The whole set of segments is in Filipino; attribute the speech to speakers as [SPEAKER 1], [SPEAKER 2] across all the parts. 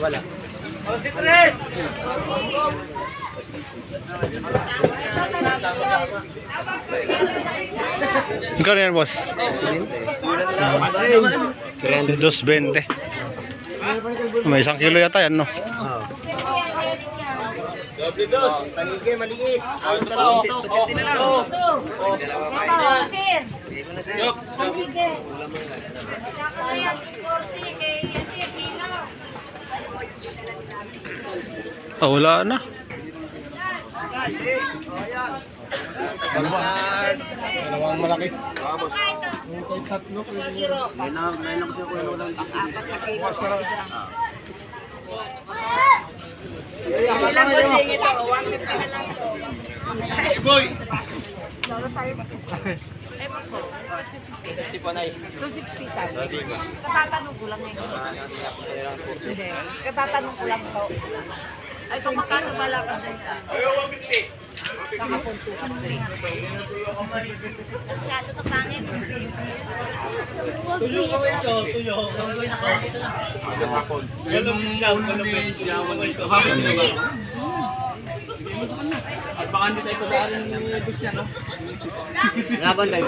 [SPEAKER 1] wala.
[SPEAKER 2] Ikaw na yan, boss.
[SPEAKER 1] 300.
[SPEAKER 2] 220. May isang kilo yata yan, no?
[SPEAKER 1] Oo.
[SPEAKER 3] Paligay, maliit. Ang
[SPEAKER 4] Oh,
[SPEAKER 3] talong,
[SPEAKER 4] oh,
[SPEAKER 3] na lang.
[SPEAKER 4] oh.
[SPEAKER 5] Ito, sir. Sige. Saka yan, 40 kay Sir Kilo.
[SPEAKER 2] Ah, wala na.
[SPEAKER 3] Dalawang malaki. Vamos.
[SPEAKER 5] Katatanong ko lang ngayon. Hindi. Katatanong ko lang to. Ay, kung magkano pala ka benta? Kahapon 200. Masyado ka pangit.
[SPEAKER 1] Laban tayo.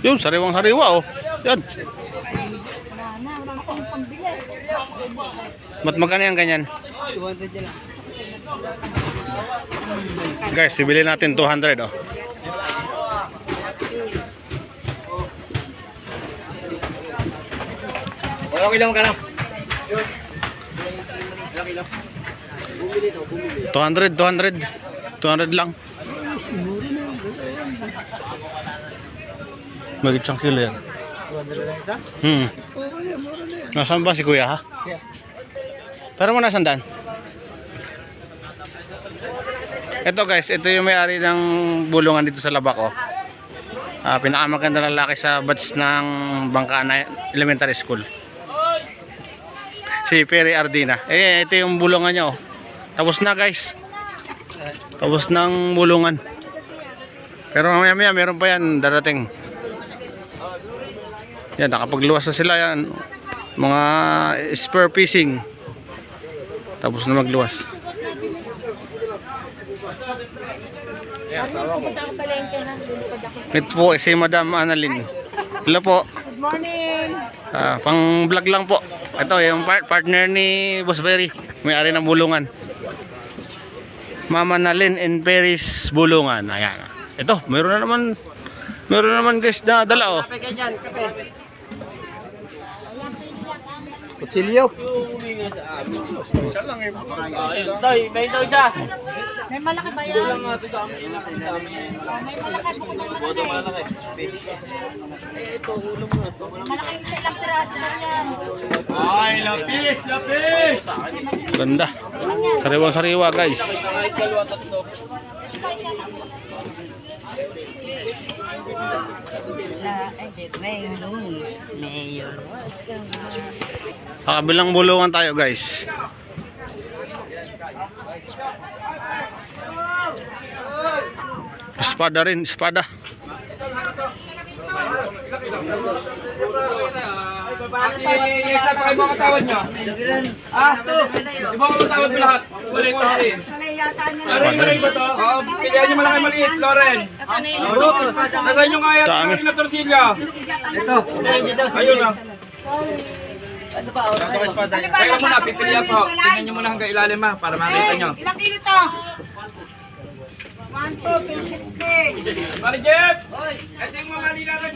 [SPEAKER 2] Yun, sariwang sariwa, oh. Yan.
[SPEAKER 5] Wala na, wala na akong pambili.
[SPEAKER 2] Mat magkano yan ganyan?
[SPEAKER 1] 200 dyan lang.
[SPEAKER 2] Guys, sibili natin 200, oh.
[SPEAKER 1] Kilo ka lang?
[SPEAKER 2] 200, 200. 200 lang. Magit siyang kilo yan.
[SPEAKER 1] 200 lang isa?
[SPEAKER 2] Hmm. Nasaan ba si kuya, ha? Pero mo nasaan daan? Ito guys, ito yung may-ari ng bulungan dito sa Labak, oh. Ah, pinakamaganda lalaki sa batch ng Bangkana Elementary School. Si Perry Ardina. Eh, ito yung bulungan niya, oh. Tapos na guys. Tapos ng bulungan. Pero mamaya maya meron pa yan darating. Yan, nakapagluwas na sila yan. Mga spare fishing. Tapos na magluwas. Ito po si Madam Annalyn. Hello po.
[SPEAKER 5] Good morning.
[SPEAKER 2] Ah, pang vlog lang po. Ito yung par- partner ni Boss Berry. May-ari ng bulungan. Mama Nalin and Paris Bulungan. Ayan. Ito, meron na naman meron na naman guys na dala oh.
[SPEAKER 1] Kape ka dyan, kape. Kutsilyo.
[SPEAKER 4] Tay, may daw siya.
[SPEAKER 5] May malaki ba yan?
[SPEAKER 4] Lang nga ito sa amin. Sa amin.
[SPEAKER 5] May malaki po
[SPEAKER 4] malaki. Eh, ito, ulo mo ito.
[SPEAKER 5] Malaki isa lang piraso yan.
[SPEAKER 4] Lapis, lapis!
[SPEAKER 2] Ganda. Sariwang sariwa guys. Sa kabilang bulungan tayo guys. Espada rin, espada.
[SPEAKER 4] Isa pa kayo mga nyo? Ah, di ba mga katawad mo lahat? Ulit, ulit.
[SPEAKER 5] Sanay yata niya.
[SPEAKER 2] Espada rin.
[SPEAKER 4] Oo, pilihan nyo malaki maliit, Loren.
[SPEAKER 5] Sanay
[SPEAKER 4] Nasaan yung kaya
[SPEAKER 2] Dami.
[SPEAKER 4] ng torsilya?
[SPEAKER 1] Ito.
[SPEAKER 4] Ayun na.
[SPEAKER 5] Ano
[SPEAKER 4] Kaya muna, pipilihan po. Tingnan nyo muna hanggang ilalim ha, para makita nyo.
[SPEAKER 5] Ilang kilo to? 1, 2, 260.
[SPEAKER 4] Pare Jeff! Ito yung mga lilagan.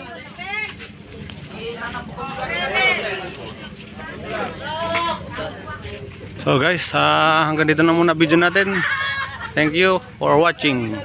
[SPEAKER 2] So guys, ah, hanggang dito na muna video natin. Thank you for watching.